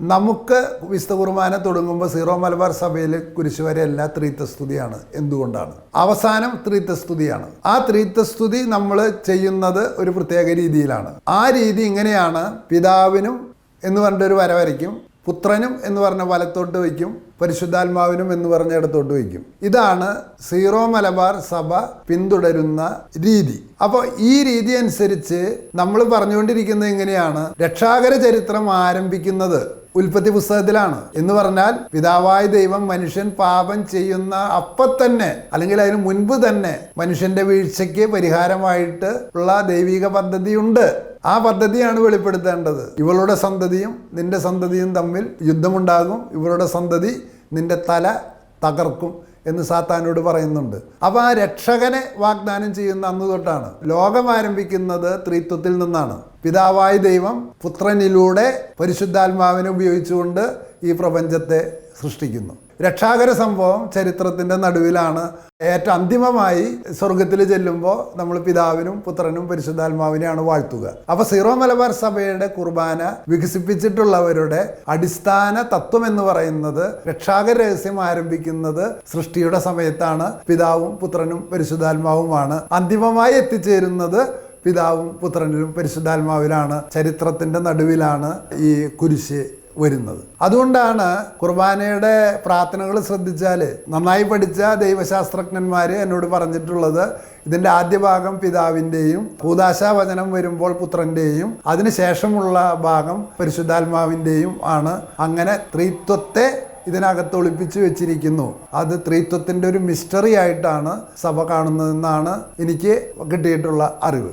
നമുക്ക് വിശുദ്ധ കുർബാന തുടങ്ങുമ്പോൾ സീറോ മലബാർ സഭയിൽ കുരിശുവരെ എല്ലാ ത്രീത്വസ്തുതിയാണ്. എന്തുകൊണ്ടാണ്? അവസാനം ത്രീത്വസ്തുതിയാണ്. ആ ത്രീത്വസ്തുതി നമ്മൾ ചെയ്യുന്നത് ഒരു പ്രത്യേക രീതിയിലാണ്. ആ രീതി ഇങ്ങനെയാണ്. പിതാവിനും എന്ന് പറഞ്ഞിട്ടൊരു വര വരയ്ക്കും. പുത്രനും എന്ന് പറഞ്ഞ വലത്തോട്ട് വയ്ക്കും. പരിശുദ്ധാത്മാവിനും എന്ന് പറഞ്ഞ ഇടത്തോട്ട് വയ്ക്കും. ഇതാണ് സീറോ മലബാർ സഭ പിന്തുടരുന്ന രീതി. അപ്പോൾ ഈ രീതി അനുസരിച്ച് നമ്മൾ പറഞ്ഞുകൊണ്ടിരിക്കുന്നത് എങ്ങനെയാണ്? രക്ഷാകര ചരിത്രം ആരംഭിക്കുന്നത്. ഉൽപ്പത്തി പുസ്തകത്തിലാണ്. എന്ന് പറഞ്ഞാൽ പിതാവായ ദൈവം മനുഷ്യൻ പാപം ചെയ്യുന്ന അപ്പം തന്നെ അല്ലെങ്കിൽ അതിന് മുൻപ് തന്നെ മനുഷ്യന്റെ വീഴ്ചയ്ക്ക് പരിഹാരമായിട്ട് ഉള്ള ദൈവിക പദ്ധതിയുണ്ട്. ആ പദ്ധതിയാണ് വെളിപ്പെടുത്തേണ്ടത്. ഇവളുടെ സന്തതിയും നിന്റെ സന്തതിയും തമ്മിൽ യുദ്ധമുണ്ടാകും. ഇവളുടെ സന്തതി നിന്റെ തല തകർക്കും. എന്ന് സാത്താനോട് പറയുന്നുണ്ട്. അപ്പോൾ ആ രക്ഷകനെ വാഗ്ദാനം ചെയ്യുന്ന അന്ന് തൊട്ടാണ്. ലോകം ആരംഭിക്കുന്നത് ത്രിത്വത്തിൽ നിന്നാണ്. പിതാവായ ദൈവം പുത്രനിലൂടെ പരിശുദ്ധാത്മാവിനെ ഉപയോഗിച്ചുകൊണ്ട് ഈ പ്രപഞ്ചത്തെ സൃഷ്ടിക്കുന്നു. രക്ഷാകര സംഭവം ചരിത്രത്തിന്റെ നടുവിലാണ്. ഏറ്റവും അന്തിമമായി സ്വർഗത്തിൽ ചെല്ലുമ്പോൾ നമ്മൾ പിതാവിനും പുത്രനും പരിശുദ്ധാത്മാവിനെയാണ് വാഴ്ത്തുക. അപ്പോൾ സീറോ മലബാർ സഭയുടെ കുർബാന വികസിപ്പിച്ചിട്ടുള്ളവരുടെ അടിസ്ഥാന തത്വം എന്ന് പറയുന്നത് രക്ഷാകര രഹസ്യം ആരംഭിക്കുന്നത് സൃഷ്ടിയുടെ സമയത്താണ്. പിതാവും പുത്രനും പരിശുദ്ധാത്മാവുമാണ്. അന്തിമമായി എത്തിച്ചേരുന്നത് പിതാവും പുത്രനിലും പരിശുദ്ധാത്മാവിലാണ്. ചരിത്രത്തിന്റെ നടുവിലാണ് ഈ കുരിശ്. വരുന്നത്. അതുകൊണ്ടാണ് കുർബാനയുടെ പ്രാർത്ഥനകൾ ശ്രദ്ധിച്ചാൽ നന്നായി പഠിച്ച ദൈവശാസ്ത്രജ്ഞന്മാർ എന്നോട് പറഞ്ഞിട്ടുള്ളത് ഇതിന്റെ ആദ്യ ഭാഗം പിതാവിന്റെയും ഭൂതാശാവചനം വരുമ്പോൾ പുത്രന്റെയും അതിനുശേഷമുള്ള ഭാഗം പരിശുദ്ധാത്മാവിന്റെയും ആണ്. അങ്ങനെ ത്രിത്വത്തെ ഇതിനകത്ത് ഒളിപ്പിച്ചു വെച്ചിരിക്കുന്നു. അത് ത്രിത്വത്തിന്റെ ഒരു മിസ്റ്ററി ആയിട്ടാണ് സഭ കാണുന്നതെന്നാണ് എനിക്ക് കിട്ടിയിട്ടുള്ള അറിവ്.